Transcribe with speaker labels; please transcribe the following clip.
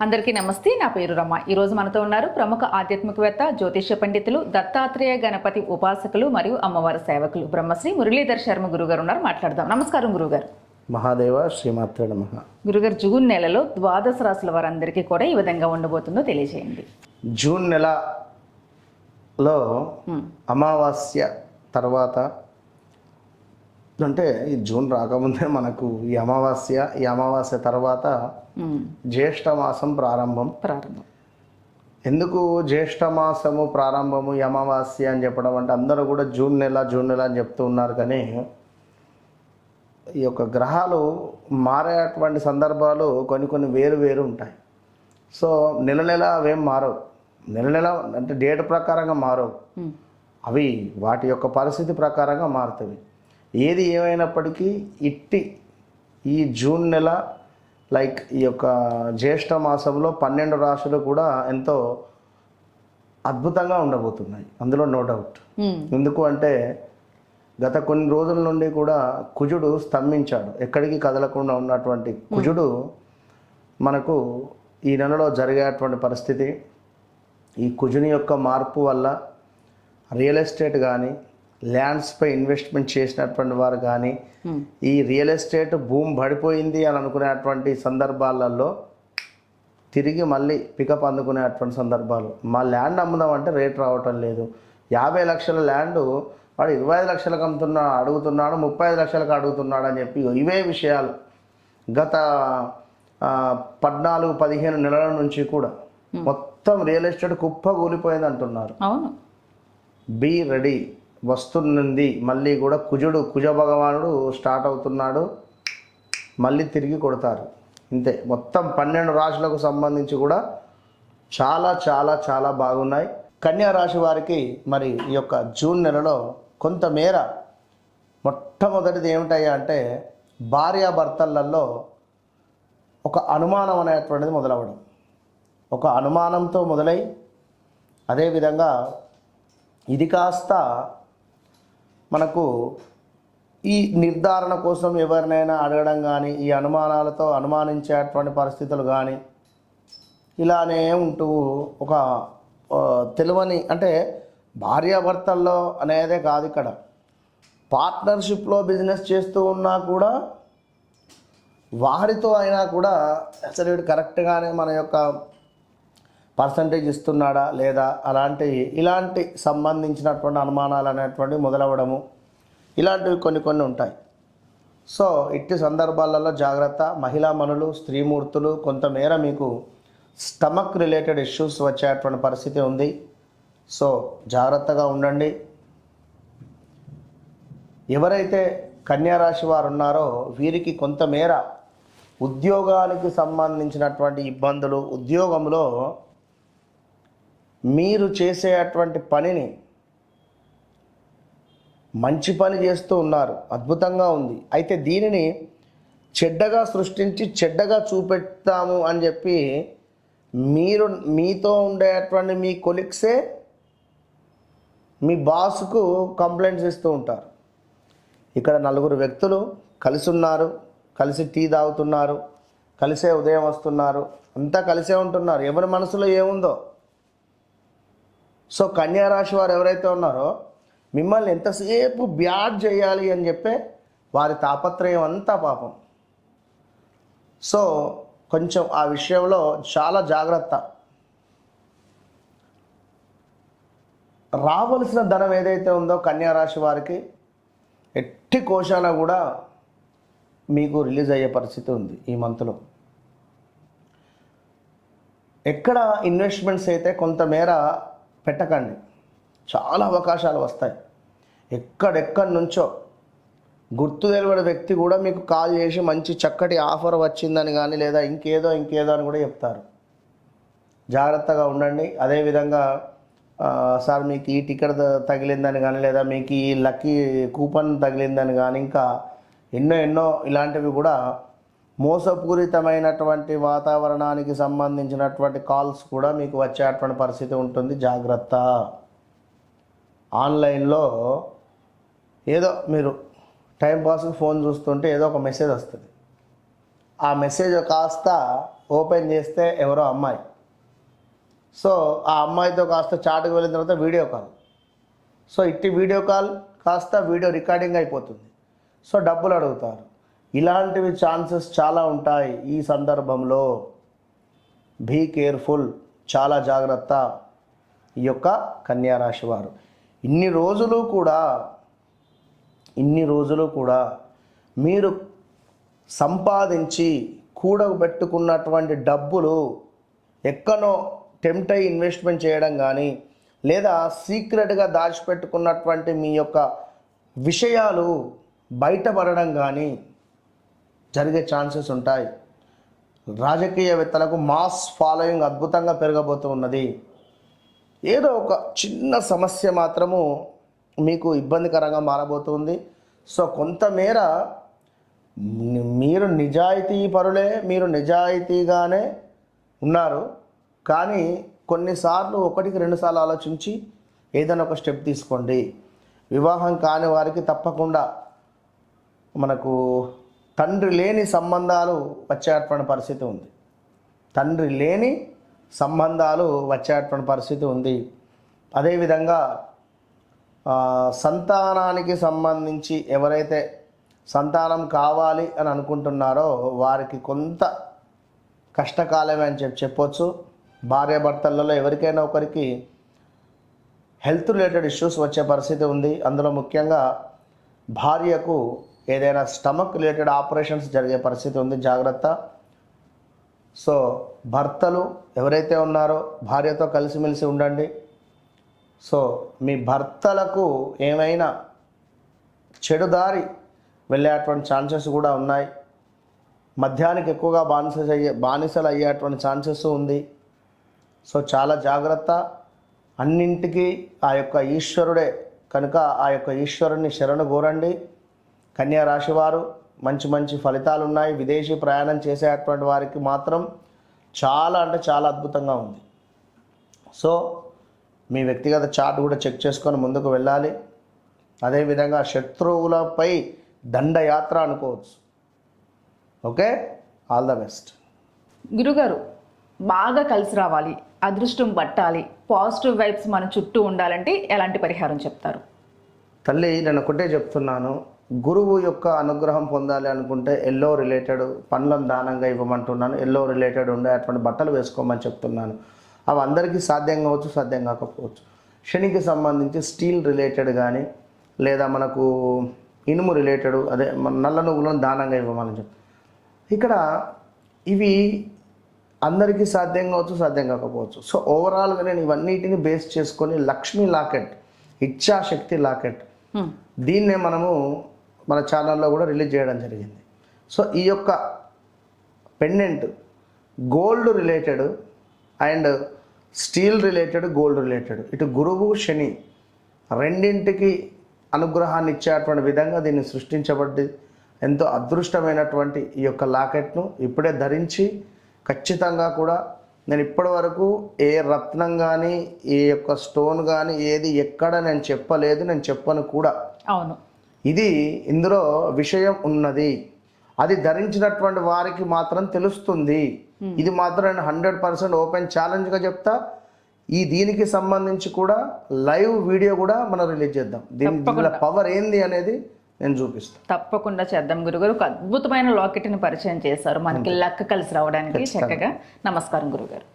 Speaker 1: అందరికీ నమస్తే నా పేరు రమ. ఈరోజు మనతో ఉన్నారు ప్రముఖ ఆధ్యాత్మికవేత్త జ్యోతిష్య పండితులు దత్తాత్రేయ గణపతి ఉపాసకులు మరియు అమ్మవారి సేవకులు బ్రహ్మశ్రీ మురళీధర్ శర్మ గురుగారు ఉన్నారు. మాట్లాడదాం. నమస్కారం గురుగారు.
Speaker 2: మహాదేవ శ్రీమాత్ర నమ.
Speaker 1: గురుగారు జూన్ నెలలో ద్వాదశ రాశుల వారందరికీ కూడా ఈ విధంగా ఉండబోతుందో తెలియజేయండి.
Speaker 2: జూన్ నెలలో అమావాస్య తర్వాత అంటే ఈ జూన్ రాకముందే మనకు ఈ అమావాస్య ఈ అమావాస్య తర్వాత జ్యేష్ఠ మాసం ప్రారంభం.
Speaker 1: ప్రారంభం.
Speaker 2: ఎందుకు జ్యేష్ఠ మాసము ప్రారంభము ఈ అమావాస్య అని చెప్పడం అంటే అందరూ కూడా జూన్ నెల జూన్ నెల అని చెప్తూ ఉన్నారు కానీ ఈ యొక్క గ్రహాలు మారేటువంటి సందర్భాలు కొన్ని కొన్ని వేరు వేరు ఉంటాయి. సో నెల నెల అవేం మారవు. నెల నెల అంటే డేట్ ప్రకారంగా మారవు. అవి వాటి యొక్క పరిస్థితి ప్రకారంగా మారుతాయి. ఏది ఏమైనప్పటికీ ఇట్టి ఈ జూన్ నెల లైక్ ఈ యొక్క జ్యేష్ఠ మాసంలో పన్నెండు రాశులు కూడా ఎంతో అద్భుతంగా ఉండబోతున్నాయి. అందులో నో డౌట్
Speaker 1: ఉమ్,
Speaker 2: ఎందుకు అంటే గత కొన్ని రోజుల నుండి కూడా కుజుడు స్తంభించాడు. ఎక్కడికి కదలకుండా ఉన్నటువంటి కుజుడు మనకు ఈ నెలలో జరిగేటువంటి పరిస్థితి ఈ కుజుని యొక్క మార్పు వల్ల రియల్ ఎస్టేట్ కానీ ల్యాండ్స్పై ఇన్వెస్ట్మెంట్ చేసినటువంటి వారు కానీ ఈ రియల్ ఎస్టేట్ భూమి పడిపోయింది అని అనుకునేటువంటి సందర్భాలలో తిరిగి మళ్ళీ పికప్ అందుకునేటువంటి సందర్భాలు. మా ల్యాండ్ అమ్ముదాం అంటే రేట్ రావటం లేదు. యాభై లక్షల ల్యాండ్ వాడు ఇరవై ఐదు లక్షలకు అమ్ముతున్నా అడుగుతున్నాడు ముప్పై ఐదు లక్షలకు అడుగుతున్నాడు అని చెప్పి ఇవే విషయాలు. గత పద్నాలుగు పదిహేను నెలల నుంచి కూడా మొత్తం రియల్ ఎస్టేట్ కుప్ప కూలిపోయింది అంటున్నారు
Speaker 1: అవును.
Speaker 2: Be ready. వస్తున్నది. మళ్ళీ కూడా కుజుడు కుజ భగవానుడు స్టార్ట్ అవుతున్నాడు. మళ్ళీ తిరిగి కొడతారు. ఇంతే. మొత్తం పన్నెండు రాశులకు సంబంధించి కూడా చాలా చాలా చాలా బాగున్నాయి. కన్యా రాశి వారికి మరి ఈ యొక్క జూన్ నెలలో కొంతమేర మొట్టమొదటిది ఏమిటయ్యా అంటే భార్యాభర్తలలో ఒక అనుమానం అనేటువంటిది మొదలవ్వడం ఒక అనుమానంతో మొదలై అదేవిధంగా ఇది కాస్త మనకు ఈ నిర్ధారణ కోసం ఎవరినైనా అడగడం కానీ ఈ అనుమానాలతో అనుమానించేటువంటి పరిస్థితులు కానీ ఇలానే ఉంటూ ఒక తెలివని అంటే భార్యాభర్తల్లో అనేదే కాదు ఇక్కడ. పార్ట్నర్షిప్లో బిజినెస్ చేస్తూ ఉన్నా కూడా వారితో అయినా కూడా అసలు కరెక్ట్గానే మన యొక్క పర్సంటేజ్ ఇస్తున్నాడా లేదా అలాంటి ఇలాంటి సంబంధించినటువంటి అనుమానాలు అనేటువంటివి మొదలవ్వడము. ఇలాంటివి కొన్ని కొన్ని ఉంటాయి. సో ఇట్టి సందర్భాలలో జాగ్రత్త. మహిళా మనులు స్త్రీమూర్తులు కొంతమేర మీకు స్టమక్ రిలేటెడ్ ఇష్యూస్ వచ్చేటువంటి పరిస్థితి ఉంది. సో జాగ్రత్తగా ఉండండి. ఎవరైతే కన్యారాశి వారు ఉన్నారో వీరికి కొంతమేర ఉద్యోగానికి సంబంధించినటువంటి ఇబ్బందులు ఉద్యోగంలో మీరు చేసేటువంటి పనిని మంచి పని చేస్తూ ఉన్నారు అద్భుతంగా ఉంది. అయితే దీనిని చెడ్డగా సృష్టించి చెడ్డగా చూపెడతాము అని చెప్పి మీరు మీతో ఉండేటువంటి మీ కొలిక్సే మీ బాస్కు కంప్లైంట్స్ ఇస్తూ ఉంటారు. ఇక్కడ నలుగురు వ్యక్తులు కలిసి ఉన్నారు కలిసి టీ తాగుతున్నారు కలిసే ఉదయం వస్తున్నారు అంతా కలిసే ఉంటున్నారు. ఎవరి మనసులో ఏముందో? సో కన్యా రాశి వారు ఎవరైతే ఉన్నారో మిమ్మల్ని ఎంతసేపు బ్యాడ్ చేయాలి అని చెప్పే వారి తాపత్రయం అంతా పాపం. సో కొంచెం ఆ విషయంలో చాలా జాగ్రత్త. రావలసిన ధనం ఏదైతే ఉందో కన్యా రాశి వారికి ఎట్టి కోశాన కూడా మీకు రిలీజ్ అయ్యే పరిస్థితి ఉంది ఈ మంత్లో. ఎక్కడ ఇన్వెస్ట్మెంట్స్ అయితే కొంతమేర పెట్టకండి. చాలా అవకాశాలు వస్తాయి. ఎక్కడెక్కడి నుంచో గుర్తు తెలియని వ్యక్తి కూడా మీకు కాల్ చేసి మంచి చక్కటి ఆఫర్ వచ్చిందని కానీ లేదా ఇంకేదో ఇంకేదో అని కూడా చెప్తారు. జాగ్రత్తగా ఉండండి. అదేవిధంగా సార్ మీకు ఈ టికెట్ తగిలిందని కానీ లేదా మీకు ఈ లక్కీ కూపన్ తగిలిందని కానీ ఇంకా ఎన్నో ఎన్నో ఇలాంటివి కూడా మోసపూరితమైనటువంటి వాతావరణానికి సంబంధించినటువంటి కాల్స్ కూడా మీకు వచ్చేటువంటి పరిస్థితి ఉంటుంది. జాగ్రత్త. ఆన్లైన్లో ఏదో మీరు టైంపాస్కి ఫోన్ చూస్తుంటే ఏదో ఒక మెసేజ్ వస్తుంది. ఆ మెసేజ్ కాస్త ఓపెన్ చేస్తే ఎవరో అమ్మాయి. సో ఆ అమ్మాయితో కాస్త చాటుకు వెళ్ళిన తర్వాత వీడియో కాల్. సో ఇట్టి వీడియో కాల్ కాస్త వీడియో రికార్డింగ్ అయిపోతుంది. సో డబ్బులు అడుగుతారు. ఇలాంటివి ఛాన్సెస్ చాలా ఉంటాయి ఈ సందర్భంలో. బీ కేర్ఫుల్ చాలా జాగ్రత్త ఈ యొక్క కన్యారాశి వారు. ఇన్ని రోజులు కూడా ఇన్ని రోజులు కూడా మీరు సంపాదించి కూడబెట్టుకున్నటువంటి డబ్బులు ఎక్కనో టెంప్ట్ అయి ఇన్వెస్ట్మెంట్ చేయడం కానీ లేదా సీక్రెట్గా దాచిపెట్టుకున్నటువంటి మీ యొక్క విషయాలు బయటపడడం కానీ జరిగే ఛాన్సెస్ ఉంటాయి. రాజకీయవేత్తలకు మాస్ ఫాలోయింగ్ అద్భుతంగా పెరగబోతూ ఉన్నది. ఏదో ఒక చిన్న సమస్య మాత్రము మీకు ఇబ్బందికరంగా మారబోతుంది. సో కొంతమేర మీరు నిజాయితీ పరులే మీరు నిజాయితీగానే ఉన్నారు. కానీ కొన్నిసార్లు ఒకటికి రెండుసార్లు ఆలోచించి ఏదైనా ఒక స్టెప్ తీసుకోండి. వివాహం కాని వారికి తప్పకుండా మనకు తండ్రి లేని సంబంధాలు వచ్చేటువంటి పరిస్థితి ఉంది. తండ్రి లేని సంబంధాలు వచ్చేటువంటి పరిస్థితి ఉంది. అదేవిధంగా సంతానానికి సంబంధించి ఎవరైతే సంతానం కావాలి అని అనుకుంటున్నారో వారికి కొంత కష్టకాలమే అని చెప్పి చెప్పొచ్చు. భార్యాభర్తలలో ఎవరికైనా ఒకరికి హెల్త్ రిలేటెడ్ ఇష్యూస్ వచ్చే పరిస్థితి ఉంది. అందులో ముఖ్యంగా భార్యకు ఏదైనా స్టమక్ రిలేటెడ్ ఆపరేషన్స్ జరిగే పరిస్థితి ఉంది జాగ్రత్త. సో భర్తలు ఎవరైతే ఉన్నారో భార్యతో కలిసిమెలిసి ఉండండి. సో మీ భర్తలకు ఏమైనా చెడుదారి వెళ్ళేటువంటి ఛాన్సెస్ కూడా ఉన్నాయి. మద్యానికి ఎక్కువగా బానిస అయ్యే బానిసలు అయ్యేటువంటి ఛాన్సెస్ ఉంది. సో చాలా జాగ్రత్త. అన్నింటికీ ఆ యొక్క ఈశ్వరుడే కనుక ఆ యొక్క ఈశ్వరుని శరణు కోరండి. కన్యా రాశి వారు మంచి మంచి ఫలితాలు ఉన్నాయి విదేశీ ప్రయాణం చేసేటువంటి వారికి మాత్రం చాలా అంటే చాలా అద్భుతంగా ఉంది. సో మీ వ్యక్తిగత చార్ట్ కూడా చెక్ చేసుకొని ముందుకు వెళ్ళాలి. అదేవిధంగా శత్రువులపై దండయాత్ర అనుకోవచ్చు. ఓకే? All the best.
Speaker 1: గురుగారు బాగా కలిసి రావాలి అదృష్టం పట్టాలి పాజిటివ్ వైబ్స్ మన చుట్టూ ఉండాలంటే ఎలాంటి పరిహారం చెప్తారు?
Speaker 2: తల్లి నేను ఒకటే చెప్తున్నాను. గురువు యొక్క అనుగ్రహం పొందాలి అనుకుంటే ఎల్లో రిలేటెడ్ పండ్లను దానంగా ఇవ్వమంటున్నాను. ఎల్లో రిలేటెడ్ ఉండే అటువంటి బట్టలు వేసుకోమని చెప్తున్నాను. అవి అందరికీ సాధ్యం కావచ్చు సాధ్యం కాకపోవచ్చు. శనికి సంబంధించి స్టీల్ రిలేటెడ్ కానీ లేదా మనకు ఇనుము రిలేటెడ్ అదే మన నల్ల నువ్వులను దానంగా ఇవ్వమని చెప్. ఇక్కడ ఇవి అందరికీ సాధ్యం కావచ్చు సాధ్యం కాకపోవచ్చు. సో ఓవరాల్గా నేను ఇవన్నిటిని బేస్ చేసుకొని లక్ష్మీ లాకెట్ ఇచ్ఛాశక్తి లాకెట్. దీన్నే మనము మన ఛానల్లో కూడా రిలీజ్ చేయడం జరిగింది. సో ఈ యొక్క pendant gold related and steel related gold related. ఇటు గురువు శని రెండింటికి అనుగ్రహాన్ని ఇచ్చేటువంటి విధంగా దీన్ని సృష్టించబడ్డి ఎంతో అదృష్టమైనటువంటి ఈ యొక్క లాకెట్ను ఇప్పుడే ధరించి ఖచ్చితంగా కూడా నేను ఇప్పటి వరకు ఏ రత్నం కానీ ఏ యొక్క స్టోన్ కానీ ఏది ఎక్కడ నేను చెప్పలేదు నేను చెప్పను కూడా.
Speaker 1: అవును.
Speaker 2: ఇది ఇందులో విషయం ఉన్నది. అది ధరించినటువంటి వారికి మాత్రం తెలుస్తుంది. ఇది మాత్రం నేను హండ్రెడ్ పర్సెంట్ ఓపెన్ ఛాలెంజ్గా చెప్తా. ఈ దీనికి సంబంధించి కూడా లైవ్ వీడియో కూడా మనం రిలీజ్ చేద్దాం. దీని పవర్ ఏంది అనేది నేను చూపిస్తాను
Speaker 1: తప్పకుండా చేద్దాం. గురుగారు ఒక అద్భుతమైన లాకెట్ని పరిచయం చేశారు. మనకి లక్క కలిసి రావడానికి చక్కగా నమస్కారం గురుగారు.